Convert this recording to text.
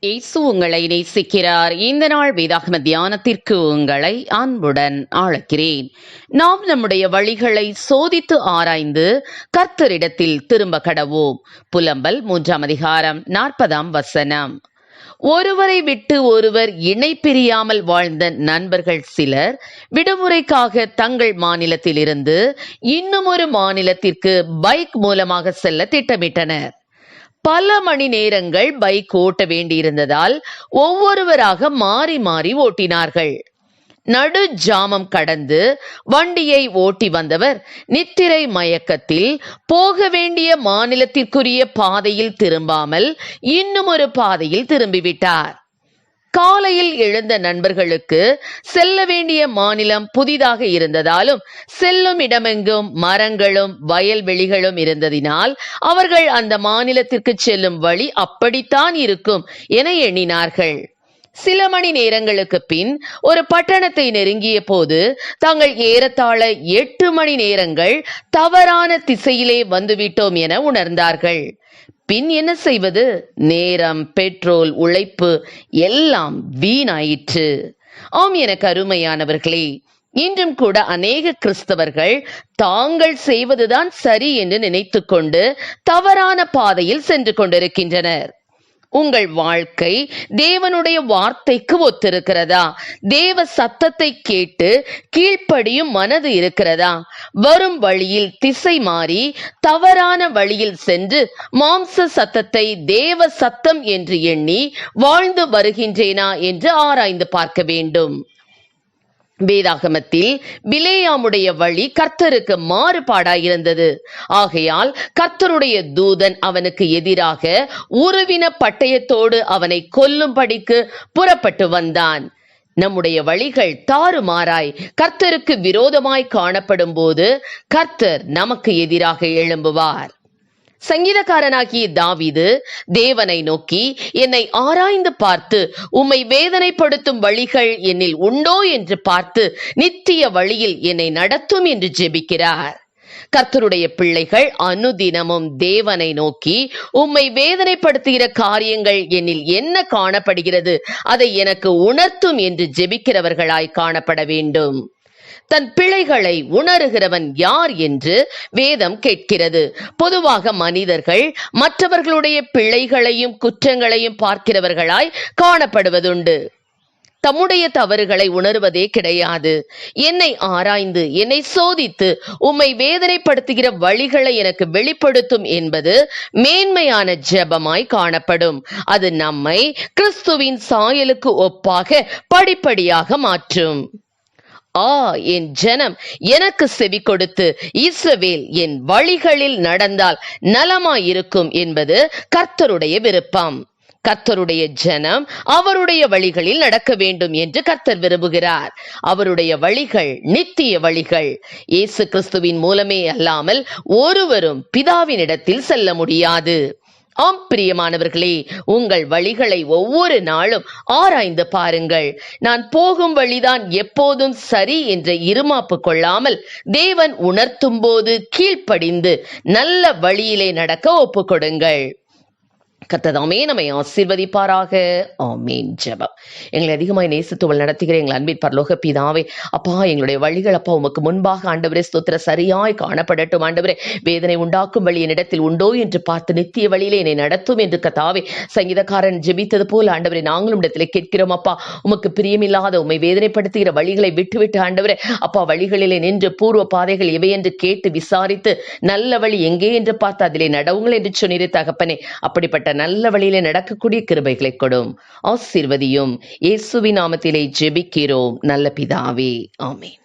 இயேசு உங்களை நேசிக்கிறார். இந்த நாள் வேதாகம தியானத்திற்கு உங்களை அன்புடன் அழைக்கிறேன். நாம் நம்முடைய வழிகளை சோதித்து ஆராய்ந்து கர்த்தரிடத்தில் திரும்ப கடவோம். புலம்பல் மூன்றாம் அதிகாரம் நாற்பதாம் வசனம். ஒருவரை விட்டு ஒருவர் இணை பிரியாமல் வாழ்ந்த நண்பர்கள் சிலர் விடுமுறைக்காக தங்கள் மாநிலத்திலிருந்து இன்னும் ஒரு மாநிலத்திற்கு பைக் மூலமாக செல்ல திட்டமிட்டனர். பல மணி நேரங்கள் பைக் ஓட்ட வேண்டியிருந்ததால் ஒவ்வொருவராக மாறி மாறி ஓட்டினார்கள். நடு ஜாமம் கடந்து வண்டியை ஓட்டி வந்தவர் நித்திரை மயக்கத்தில் போக வேண்டிய மாநிலத்திற்குரிய பாதையில் திரும்பாமல் இன்னும் ஒரு பாதையில் திரும்பிவிட்டார். காலையில் எழுந்த நண்பர்களுக்கு செல்ல வேண்டிய மாநிலம் புதிதாக இருந்ததாலும் செல்லும் இடமெங்கும் மரங்களும் வயல்வெளிகளும் இருந்ததினால் அவர்கள் அந்த மாநிலத்திற்கு செல்லும் வழி அப்படித்தான் இருக்கும் என எண்ணினார்கள். சில மணி நேரங்களுக்கு பின் ஒரு பட்டணத்தை நெருங்கிய போது தாங்கள் ஏறத்தாழ எட்டு மணி நேரங்கள் தவறான திசையிலே வந்துவிட்டோம் என உணர்ந்தார்கள். பின் என்ன செய்வது? நேரம் பெட்ரோல் உழைப்பு எல்லாம் வீணாயிற்று. ஆம் எனக்கு அருமையானவர்களே இன்றும் கூட அநேக கிறிஸ்தவர்கள் தாங்கள் செய்வதுதான் சரி என்று நினைத்துக்கொண்டு தவறான பாதையில் சென்று கொண்டிருக்கின்றனர். உங்கள் வாழ்க்கை தேவனுடைய வார்த்தைக்கு ஒத்திருக்கிறதா? தேவ சத்தத்தை கேட்டு கீழ்ப்படியும் மனது இருக்கிறதா? வரும் வழியில் திசை மாறி தவறான வழியில் சென்று மாம்ச சத்தத்தை தேவ சத்தம் என்று எண்ணி வாழ்ந்து வருகின்றேனா என்று ஆராய்ந்து பார்க்க வேண்டும். வேதாகமத்தில் பிலேயாமுடைய வழி கர்த்தருக்கு மாறுபாடாயிருந்தது. ஆகையால் கர்த்தருடைய தூதன் அவனுக்கு எதிராக உருவின பட்டயத்தோடு அவனை கொல்லும்படிக்கு புறப்பட்டு வந்தான். நம்முடைய வழிகள் தாறுமாறாய் கர்த்தருக்கு விரோதமாய் காணப்படும் போது கர்த்தர் நமக்கு எதிராக எழும்புவார். சங்கீதக்காரனாகிய தாவிது தேவனை நோக்கி என்னை ஆராய்ந்து பார்த்து உம்மை வேதனைப்படுத்தும் வழிகள் என்னில் உண்டோ என்று பார்த்து நித்திய வழியில் என்னை நடத்தும் என்று ஜெபிக்கிறார். கர்த்தருடைய பிள்ளைகள் அனுதினமும் தேவனை நோக்கி உம்மை வேதனைப்படுத்துகிற காரியங்கள் என்னில் என்ன காணப்படுகிறது அதை எனக்கு உணர்த்தும் என்று ஜெபிக்கிறவர்களாய் காணப்பட வேண்டும். தன் பிழைகளை உணருகிறவன் யார் என்று வேதம் கேட்கிறது. பொதுவாக மனிதர்கள் மற்றவர்களுடைய பிழைகளையும் குற்றங்களையும் பார்க்கிறவர்களாய் காணப்படுவதுண்டு. தம்முடைய தவறுகளை உணர்வதே கிடையாது. என்னை ஆராய்ந்து என்னை சோதித்து உம்மை வேதனைப்படுத்துகிற வழிகளை எனக்கு வெளிப்படுத்தும் என்பது மேன்மையான ஜெபமாய் காணப்படும். அது நம்மை கிறிஸ்துவின் சாயலுக்கு ஒப்பாக படிப்படியாக மாற்றும். ஆ என் ஜனம் எனக்கு செவி கொடுத்து இஸ்ரவேல் என் வழிகளில் நடந்தால் நலமாயிருக்கும் என்பது கர்த்தருடைய விருப்பம். கர்த்தருடைய ஜனம் அவருடைய வழிகளில் நடக்க வேண்டும் என்று கர்த்தர் விரும்புகிறார். அவருடைய வழிகள் நித்திய வழிகள். இயேசு கிறிஸ்துவின் மூலமே அல்லாமல் ஒருவரும் பிதாவினிடத்தில் செல்ல முடியாது. ஆம் பிரியமானவர்களே உங்கள் வழிகளை ஒவ்வொரு நாளும் ஆராய்ந்து பாருங்கள். நான் போகும் வழிதான் எப்போதும் சரி என்ற இருமாப்பு கொள்ளாமல் தேவன் உணர்த்தும் போது கீழ்ப்படிந்து நல்ல வழியிலே நடக்க ஒப்புக்கொடுங்கள். கத்ததாமே நம்மை ஆசீர்வதிப்பாராக. ஆமீன். ஜபம். எங்களை அதிகமாக நேசத்துவள் நடத்துகிற எங்கள் அன்பின் பரலோக பிதாவே அப்பா எங்களுடைய வழிகள் அப்பா உமக்கு முன்பாக ஆண்டவரே ஸ்தோத்திர சரியாய் காணப்படட்டும் ஆண்டவரே. வேதனை உண்டாக்கும் வழி என்னிடத்தில் உண்டோ என்று பார்த்து நித்திய வழியிலே என்னை நடத்தும் என்று கத்தாவே சங்கீதக்காரன் ஜெபித்தது போல் ஆண்டவரே நாங்களும் இடத்துல கேட்கிறோம் அப்பா. உமக்கு பிரியமில்லாத உம்மை வேதனைப்படுத்துகிற வழிகளை விட்டுவிட்டு ஆண்டவரே அப்பா வழிகளிலே நின்று பூர்வ பாதைகள் எவை என்று கேட்டு விசாரித்து நல்ல வழி எங்கே என்று பார்த்து அதிலே நடவுங்கள் என்று சொன்னீரே தகப்பனே. அப்படிப்பட்ட நல்ல வழியில நடக்கக்கூடிய கிருபைகளை கொடும். ஆசீர்வதியும். இயேசுவின் நாமத்திலே ஜெபிக்கிறோம். நல்ல பிதாவே. ஆமென்.